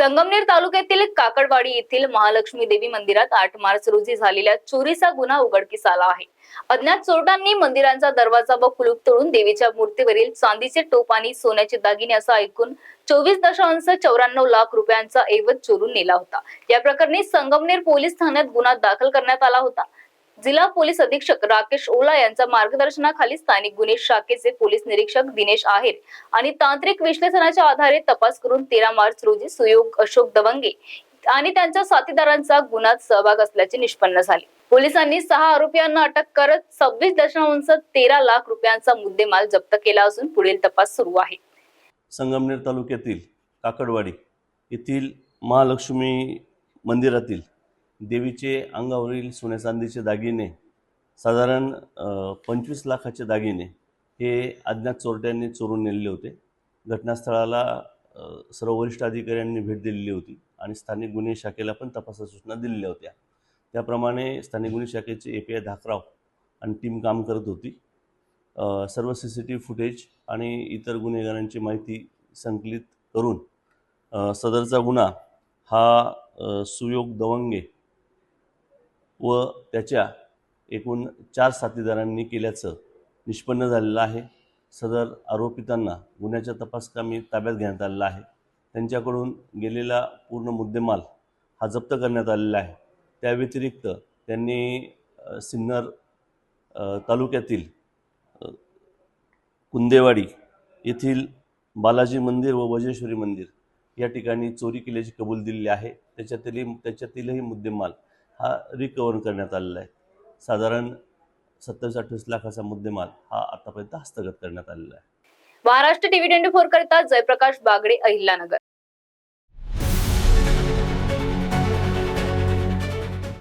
संगमनेर तालुक्यातील काकडवाडी येथील महालक्ष्मी देवी मंदिरात आठ मार्च रोजी झालेल्या चोरीचा गुन्हा उघडकीस आला आहे. अज्ञात चोरटांनी मंदिरांचा दरवाजा व कुलूप तोडून देवीच्या मूर्तीवरील चांदीचे टोप आणि सोन्याचे दागिने असं ऐकून चोवीस दशांश चौऱ्याण्णव लाख रुपयांचा ऐवज चोरून नेला होता. या प्रकरणी संगमनेर पोलीस ठाण्यात गुन्हा दाखल करण्यात आला होता. जिल्हा पोलीस अधीक्षक राकेश ओला यांच्या मार्गदर्शनाखाली स्थानिक गुन्हे शाखेचे पोलीस निरीक्षक दिनेश आहेर आणि तांत्रिक विश्लेषणाच्या आधारे तपास करून तेरा मार्च रोजी सुयोग अशोक दवंगे आणि त्यांच्या साथीदारांचा गुन्ह्यात सहभाग असल्याचे निष्पन्न झाले. पोलिसांनी सहा आरोपींना अटक करत सव्वीस दशांश तेरा लाख रुपयांचा मुद्देमाल जप्त केला असून पुढील तपास सुरू आहे. संगमनेर तालुक्यातील काकडवाडी येथील महालक्ष्मी मंदिरातील देवीचे अंगावरील सोन्या चांदीचे दागिने साधारण पंचवीस लाखाचे दागिने हे अज्ञात चोरट्यांनी चोरून नेलेले होते. घटनास्थळाला सर्व वरिष्ठ अधिकाऱ्यांनी भेट दिलेली होती आणि स्थानिक गुन्हे शाखेला पण तपासाच्या सूचना दिलेल्या होत्या. त्याप्रमाणे स्थानिक गुन्हे शाखेचे ए पी आय धाकराव आणि टीम काम करत होती. सर्व C C T V footage आणि इतर गुन्हेगारांची माहिती संकलित करून सदरचा गुन्हा हा सुयोग दवंगे व त्याच्या एकूण चार साथीदारांनी केल्याचं निष्पन्न झालेलं आहे. सदर आरोपितांना गुन्ह्याच्या तपासकामी ताब्यात घेण्यात आलेला आहे. त्यांच्याकडून गेलेला पूर्ण मुद्देमाल हा जप्त करण्यात आलेला आहे. त्या व्यतिरिक्त त्यांनी सिन्नर तालुक्यातील कुंदेवाडी येथील बालाजी मंदिर व वजेश्वरी मंदिर या ठिकाणी चोरी केल्याची कबूल दिलेली आहे. त्याच्यातीलही त्याच्यातीलही मुद्देमाल हा रिकवर करण्यात आलेला आहे. साधारण सत्तावीस अठ्ठावीस लाखाचा मुद्देमाल हा आतापर्यंत हस्तगत करण्यात आलेला आहे. महाराष्ट्र टीव्ही ट्वेंटी फोर करता जयप्रकाश बागडे अहिल्यानगर.